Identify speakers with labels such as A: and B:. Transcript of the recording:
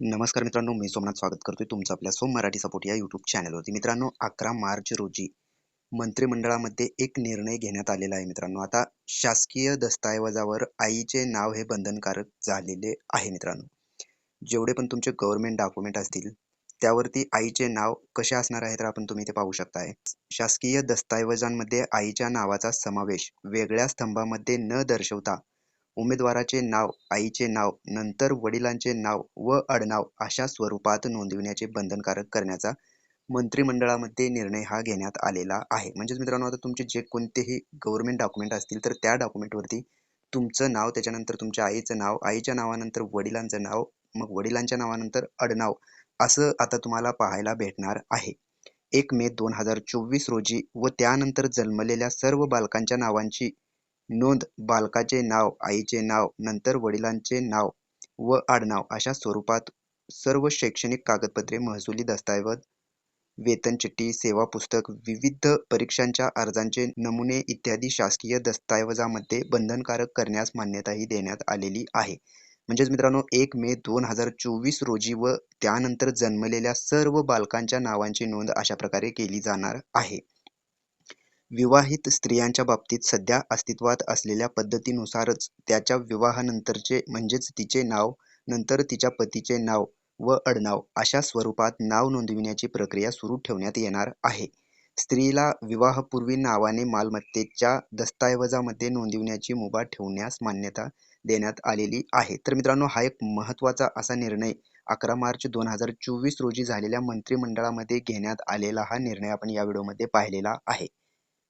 A: नमस्कार मित्रांनो मी सोमनाथ स्वागत करतोय तुमचं आपल्या सोम मराठी सपोर्ट या युट्यूब चॅनलवरती मित्रांनो अकरा मार्च रोजी मंत्रिमंडळामध्ये एक निर्णय घेण्यात आलेला आहे मित्रांनो. आता शासकीय दस्तऐवजावर आईचे नाव हे बंधनकारक झालेले आहे मित्रांनो. जेवढे पण तुमचे गव्हर्नमेंट डॉक्युमेंट असतील त्यावरती आईचे नाव कसे असणार आहे तर आपण तुम्ही ते पाहू शकताय. शासकीय दस्तऐवजांमध्ये आईच्या नावाचा समावेश वेगळ्या स्तंभामध्ये न दर्शवता उमेदवाराचे नाव आईचे नाव नंतर वडिलांचे नाव व आडनाव अशा स्वरूपात नोंदविण्याचे बंधनकारक करण्याचा मंत्रिमंडळामध्ये निर्णय हा घेण्यात आलेला आहे. म्हणजेच मित्रांनो आता तुमचे जे कोणतेही गव्हर्नमेंट डॉक्युमेंट असतील तर त्या डॉक्युमेंटवरती तुमचं नाव त्याच्यानंतर तुमच्या आईचं नाव आईच्या नावानंतर वडिलांचं नाव मग वडिलांच्या नावानंतर आडनाव असं आता तुम्हाला पाहायला भेटणार आहे. एक मे दोन हजार चोवीस रोजी व त्यानंतर जन्मलेल्या सर्व बालकांच्या नावांची नोंद बालकाचे नाव आईचे नाव नंतर वडिलांचे नाव व आडनाव अशा स्वरूपात सर्व शैक्षणिक कागदपत्रे महसुली दस्तऐवज वेतन चिठ्ठी सेवा पुस्तक विविध परीक्षांच्या अर्जांचे नमुने इत्यादी शासकीय दस्तऐवजामध्ये बंधनकारक करण्यास मान्यताही देण्यात आलेली आहे. म्हणजेच मित्रांनो एक मे दोन हजार चोवीस रोजी व त्यानंतर जन्मलेल्या सर्व बालकांच्या नावांची नोंद अशा प्रकारे केली जाणार आहे. विवाहित स्त्रियांच्या बाबतीत सध्या अस्तित्वात असलेल्या पद्धतीनुसारच त्याच्या विवाहानंतरचे म्हणजेच तिचे नाव नंतर तिच्या पतीचे नाव व अडनाव अशा स्वरूपात नाव नोंदविण्याची प्रक्रिया सुरू ठेवण्यात येणार आहे. स्त्रीला विवाहपूर्वी नावाने मालमत्तेच्या दस्तऐवजामध्ये नोंदविण्याची मुभा ठेवण्यास मान्यता देण्यात आलेली आहे. तर मित्रांनो हा एक महत्त्वाचा असा निर्णय अकरा मार्च दोन हजार चोवीस रोजी झालेल्या मंत्रिमंडळामध्ये घेण्यात आलेला हा निर्णय आपण या व्हिडिओमध्ये पाहिलेला आहे.